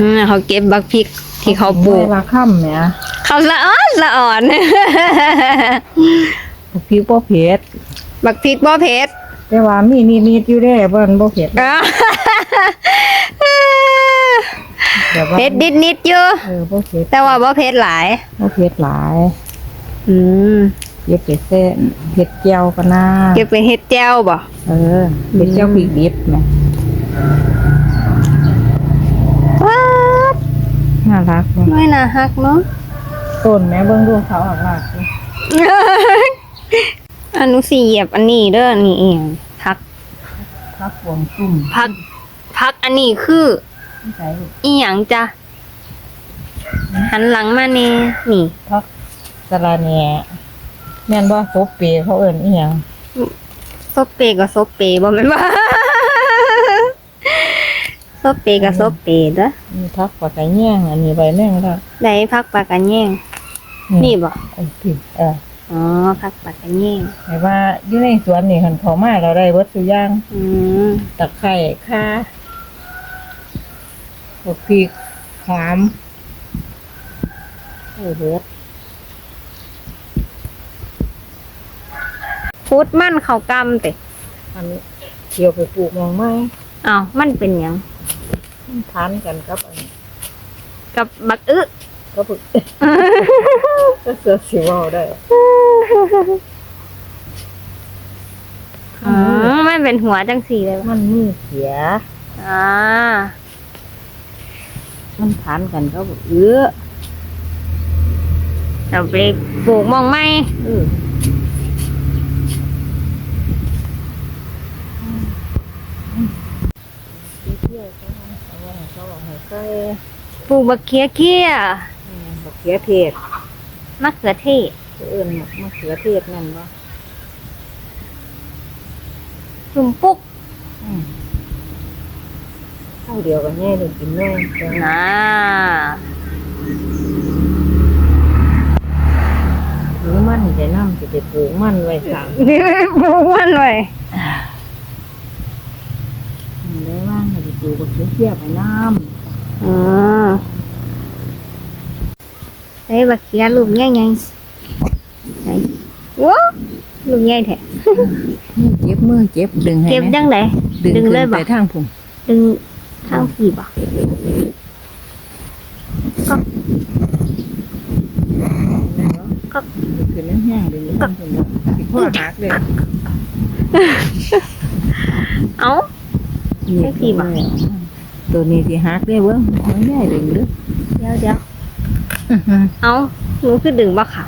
อืมเขาเก็บบักพริกที่เขาปลูกไม่ว่าค่ำเนี่ยเขาละอ่อนละอ่อนพี่บ่เผ็ดบักพริกบ่เผ็ดแต่ว่ามีนิดๆอยู่เด้เบิ่นบ่เผ็ดอ่าแต่ว่าเผ็ดนิดนิดๆอยู่เออบ่เผ็ดแต่ว่าบ่เผ็ดหลาย บ่เผ็ดหลายอืมเก็บไปเส้นเผ็ดเจียวก็น่าเก็บเป็นเฮ็ดแจ่วบ่เออเผ็ดเจียวพริกดิบแหม ว้าด น่า รักบ่ไม่น่าฮักเนาะต้นแม่เบิ่งดูเขาออกมากเลยอันนุสีเหยียบอันนี้เด้ออันนี่เองพักพักหวงซุ่มพักพักอันนี้คือใส่ลูกอีหยังจ้ะหันหลังมาเน่นี่ พักสะระแหน่แม่นบ่โซเปเขาเอิ้นอีหยัง ซบเปกับซบเปบ่แม่นบ่ซ บเปกับซบเปเด้อมีพักปลากระแยงอันนี้ใบแมงดาได้พักปลากระแยงนี่บ่ไอ้พี่เอออ๋อพักปลากระแยงหมายว่าอยู่ในสวนนี่คันเขามาเราได้เบิดทุกอย่างอืมตะไคร้ข่าพวกพริกหอมโอ้เบิดฟุตมันเขากำติอันนี้เกี่ยวไปปลูกหมองไม้อ้าวมันเป็นหยังมัน ทานกันครับอันนี้กับบักอึก็ปึก ก็เสือสิเว่าได้อ๋อมันเป็นหัวจังสีเลยมันมีเสีย อ่า มันทานกันก็เอื้อเราไปปลูกหมองไหมเออเที่ยวๆ เขาเอาไว้ให้เขาเอาให้ใส่ปลูกบักเคียเคียอืมบักเขือเทศมะเขือเทศเอื่นมะเขือเทศนั่นบ่จุ่มปุ๊กอืมข้าวเดียวกันแน่เลยกินแน่แต่นะหรือมันจะน้ำจะไปปลูกมันไว้สั่ง นี่ปลูกมันเลย เลย ว่าให้ไปปลูกบักเขือเทศไปน้อ๋อเฮ้ยบักเคียลูกใหญ่ไงไหนว้าลูกใหญ่แท้ำนี่เจ็บมือเจ็บดึงให้เก็บแม่จังได ดึงดึงขึ้นเลยบ่ ไปทางผมดึงข้างผีบ่ก็ดึงขึ้นแห้งๆดึงขึ้นทางผมสิพ่อหักเลย เอ้า แค่สิบาทตัวนี้สิหักได้เบิ้งมันใหญ่ดึงเด้อเดี๋ยวเดี๋ยวเอ้าหนูคือดึงบ่ค่ะ